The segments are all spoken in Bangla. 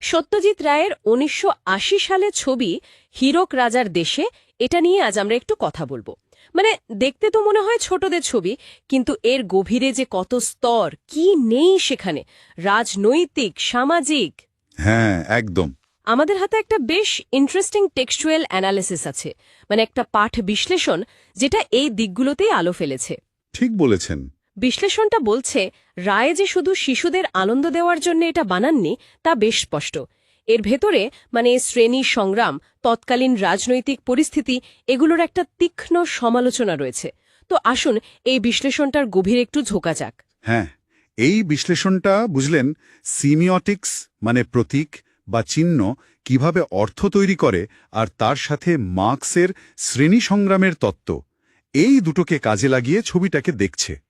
সত্যজিৎ রায়ের উনিশশো আশি সালের ছবি হীরক রাজার দেশে এটা নিয়ে আজ আমরা একটু কথা বলব। মানে দেখতে তো মনে হয় ছোটদের ছবি কিন্তু এর গভীরে যে কত স্তর কি নেই সেখানে? রাজনৈতিক সামাজিক। হ্যাঁ একদম। আমাদের হাতে একটা বেশ ইন্টারেস্টিং টেক্সচুয়াল অ্যানালিসিস আছে। মানে একটা পাঠ বিশ্লেষণ যেটা এই দিকগুলোতেই আলো ফেলেছে। ঠিক বলেছেন। বিশ্লেষণটা বলছে, রায় যে শুধু শিশুদের আনন্দ দেওয়ার জন্য এটা বানাননি, তা বেশ স্পষ্ট। এর ভেতরে মানে শ্রেণি সংগ্রাম, তৎকালীন রাজনৈতিক পরিস্থিতি, এগুলোর একটা তীক্ষ্ণ সমালোচনা রয়েছে। তো আসুন, এই বিশ্লেষণটার গভীর একটু ঝোঁকা যাক। হ্যাঁ এই বিশ্লেষণটা বুঝলেন, সিমিওটিক্স মানে প্রতীক বা চিহ্ন, কীভাবে অর্থ তৈরি করে, আর তার সাথে মার্ক্সের শ্রেণি সংগ্রামের তত্ত্ব। এই দুটোকে কাজে লাগিয়ে ছবিটাকে দেখছে।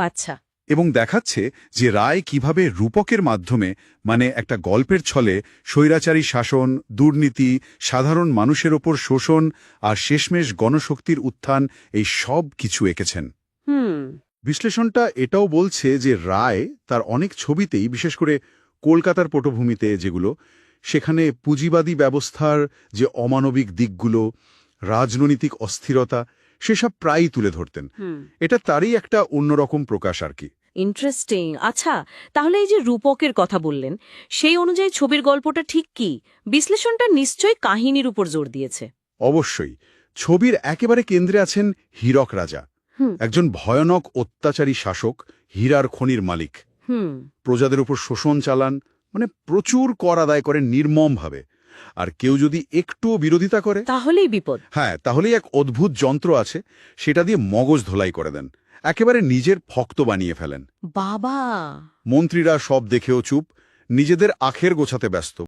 আচ্ছা। এবং দেখাচ্ছে যে রায় কীভাবে রূপকের মাধ্যমে মানে একটা গল্পের ছলে স্বৈরাচারী শাসন দুর্নীতি সাধারণ মানুষের ওপর শোষণ আর শেষমেশ গণশক্তির উত্থান এই সব কিছু এঁকেছেন। বিশ্লেষণটা এটাও বলছে যে রায় তার অনেক ছবিতেই বিশেষ করে কলকাতার পটভূমিতে যেগুলো সেখানে পুঁজিবাদী ব্যবস্থার যে অমানবিক দিকগুলো রাজনৈতিক অস্থিরতা সেসব প্রায়ই তুলে ধরতেন। এটা তারই একটা অন্যরকম প্রকাশ আর কি। ইন্টারেস্টিং আচ্ছা তাহলে এই যে রূপকের কথা বললেন সেই অনুযায়ী ছবির গল্পটা ঠিক কি? বিশ্লেষণটা নিশ্চয়ই কাহিনীর উপর জোর দিয়েছে। অবশ্যই। ছবির একেবারে কেন্দ্রে আছেন হীরক রাজা একজন ভয়ানক অত্যাচারী শাসক হীরার খনির মালিক। প্রজাদের উপর শোষণ চালান মানে প্রচুর কর আদায় করেন নির্মমভাবে। আর কেউ যদি একটুও বিরোধিতা করে তাহলেই বিপদ। হ্যাঁ তাহলেই এক অদ্ভুত যন্ত্র আছে সেটা দিয়ে মগজ ধোলাই করে দেন। একেবারে নিজের ভক্ত বানিয়ে ফেলেন। বাবা! মন্ত্রীরা সব দেখেও চুপ নিজেদের আখের গোছাতে ব্যস্ত।